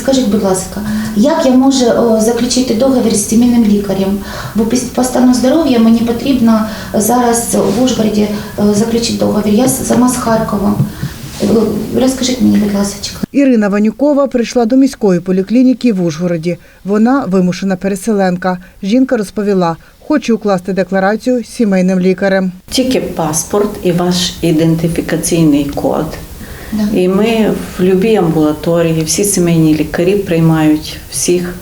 підскажіть, будь ласка, як я можу е, заключити договір з сімейним лікарем? Бо по стану здоров'я мені потрібно зараз в Ужгороді е, заключити договір. Я сама з Харкова. Е, Розкажіть мені, будь ласка. Ірина Ванюкова прийшла до міської поліклініки в Ужгороді. Вона вимушена переселенка. Жінка розповіла, хоче укласти декларацію з сімейним лікарем. Тільки паспорт і ваш ідентифікаційний код. Да. І ми в будь-якій амбулаторії, всі сімейні лікарі приймають всіх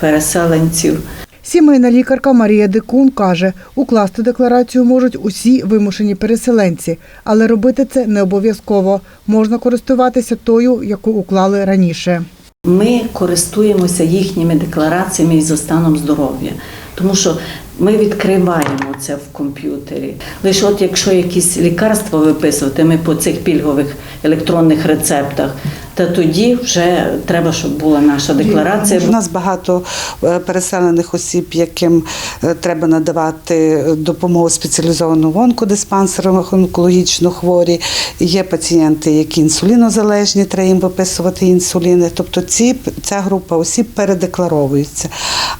переселенців. Сімейна лікарка Марія Дикун каже, укласти декларацію можуть усі вимушені переселенці, але робити це не обов'язково. Можна користуватися тою, яку уклали раніше. Ми користуємося їхніми деклараціями і за станом здоров'я, тому що ми відкриваємо це в комп'ютері. Лише от якщо якісь лікарства виписувати, ми по цих пільгових електронних рецептах, то тоді вже треба, щоб була наша декларація. У нас багато е, переселених осіб, яким е, треба надавати допомогу спеціалізовану в онкодиспансерах, онкологічно хворі. Є пацієнти, які інсулінозалежні, треба їм виписувати інсуліни. Тобто ці, ця група осіб передекларовується.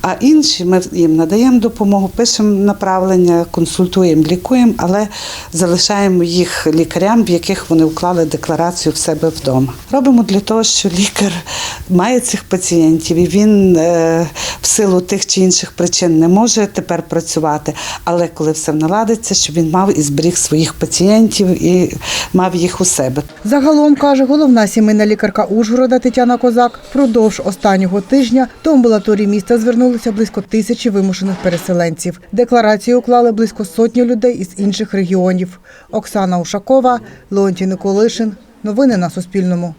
А інші ми їм надаємо допомогу, пишемо направлення, консультуємо, лікуємо, але залишаємо їх лікарям, в яких вони вклали декларацію в себе вдома. Робимо для того, що лікар має цих пацієнтів, і він е, в силу тих чи інших причин не може тепер працювати. Але коли все наладиться, щоб він мав і зберіг своїх пацієнтів і мав їх у себе. Загалом, каже головна сімейна лікарка Ужгорода Тетяна Козак, впродовж останнього тижня до амбулаторії міста звернулися близько тисячі вимушених переселенців. Декларацію уклали близько сотні людей із інших регіонів. Оксана Ушакова, Леонтій Николишин. Новини на Суспільному.